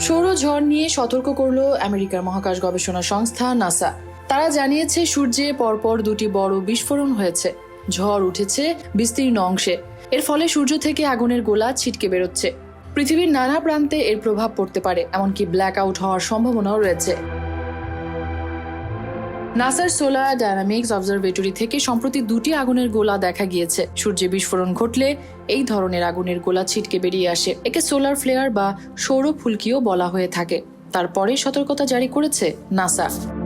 সৌর ঝড় নিয়ে সতর্ক করল আমেরিকার মহাকাশ গবেষণা সংস্থা নাসা। তারা জানিয়েছে, সূর্যে পরপর দুটি বড় বিস্ফোরণ হয়েছে। ঝড় উঠেছে বিস্তীর্ণ অংশে। এর ফলে সূর্য থেকে আগুনের গোলা ছিটকে বেরোচ্ছে। পৃথিবীর নানা প্রান্তে এর প্রভাব পড়তে পারে, এমনকি ব্ল্যাক আউট হওয়ার সম্ভাবনাও রয়েছে। নাসার সোলার ডায়নামিক্স অবজারভেটরি থেকে সম্প্রতি দুটি আগুনের গোলা দেখা গিয়েছে। সূর্যে বিস্ফোরণ ঘটলে এই ধরনের আগুনের গোলা ছিটকে বেরিয়ে আসে। একে সোলার ফ্লেয়ার বা সৌর ফুলকিও বলা হয়ে থাকে। তারপরে সতর্কতা জারি করেছে নাসা।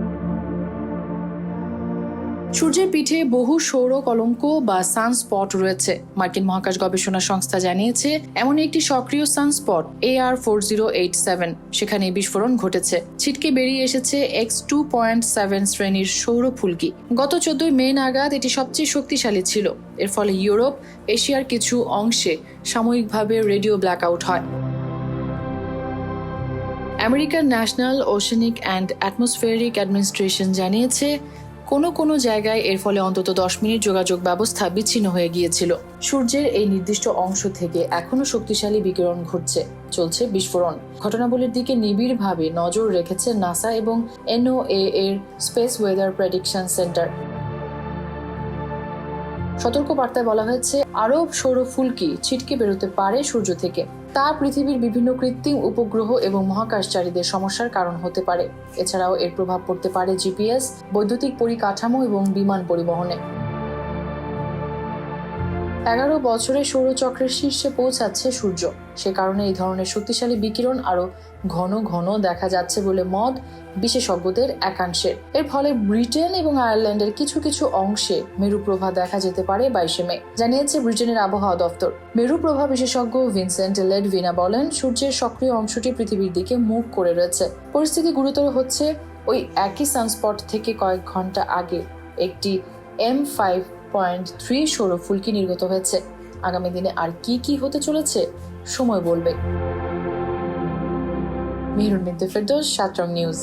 সূর্যের পিঠে বহু সৌর কলঙ্ক বা সানস্পট রয়েছে। মার্কিন মহাকাশ গবেষণা সংস্থা জানিয়েছে এমন একটি সক্রিয় sunspot A R four zero eight seven সেখানে বিস্ফোরণ ঘটেছে। ছিটকে বেরিয়ে এসেছে এক্স টু পয়েন্ট সেভেন শ্রেণির সৌর ফুলকি। গত চোদ্দই মে নাগাদ এটি সবচেয়ে শক্তিশালী ছিল। এর ফলে ইউরোপ, এশিয়ার কিছু অংশে সাময়িকভাবে রেডিও ব্ল্যাকআউট হয়। আমেরিকার National, Oceanic and Atmospheric Administration জানিয়েছে কোনো কোনো জায়গায় এর ফলে অন্তত দশ মিনিট যোগাযোগ ব্যবস্থা বিচ্ছিন্ন হয়ে গিয়েছিল। সূর্যের এই নির্দিষ্ট অংশ থেকে এখনও শক্তিশালী বিকিরণ ঘটছে, চলছে বিস্ফোরণ। ঘটনাবলীর দিকে নিবিড়ভাবে নজর রেখেছে নাসা এবং এনওএ এর স্পেস ওয়েদার প্রেডিকশন সেন্টার সতর্ক বার্তায় বলা হয়েছে, আরব সৌর ফুলকি ছিটকে বেরোতে পারে সূর্য থেকে? তা পৃথিবীর বিভিন্ন কৃত্রিম উপগ্রহ এবং মহাকাশচারীদের সমস্যার কারণ হতে পারে। এছাড়াও এর প্রভাব পড়তে পারে জিপিএস, বৈদ্যুতিক পরিকাঠামো এবং বিমান পরিবহনে। এগারো বছরে সৌরচক্রের শীর্ষে পৌঁছাচ্ছে সূর্য। সে কারণে এই ধরনের শক্তিশালী বিকিরণ আরও ঘন ঘন দেখা যাচ্ছে বলে মত বিশেষজ্ঞদের একাংশের এর ফলে ব্রিটেন এবং আয়ারল্যান্ডের কিছু কিছু অংশে মেরু মেরুপ্রভা দেখা যেতে পারে বাইশে মে, জানিয়েছে ব্রিটেনের আবহাওয়া দপ্তর। মেরুপ্রভা বিশেষজ্ঞ ভিনসেন্ট লেডভিনা বলেন, সূর্যের সক্রিয় অংশটি পৃথিবীর দিকে মুখ করে রয়েছে। পরিস্থিতি গুরুতর হচ্ছে ওই একই সানস্পট থেকে কয়েক ঘণ্টা আগে। একটি এম ফাইভ পয়েন্ট থ্রি সৌর ফুলকি নির্গত হয়েছে। আগামী দিনে আর কি কি হতে চলেছে, সময় বলবে। মেহরুন বিনতে ফেরদোস সাতরং নিউজ।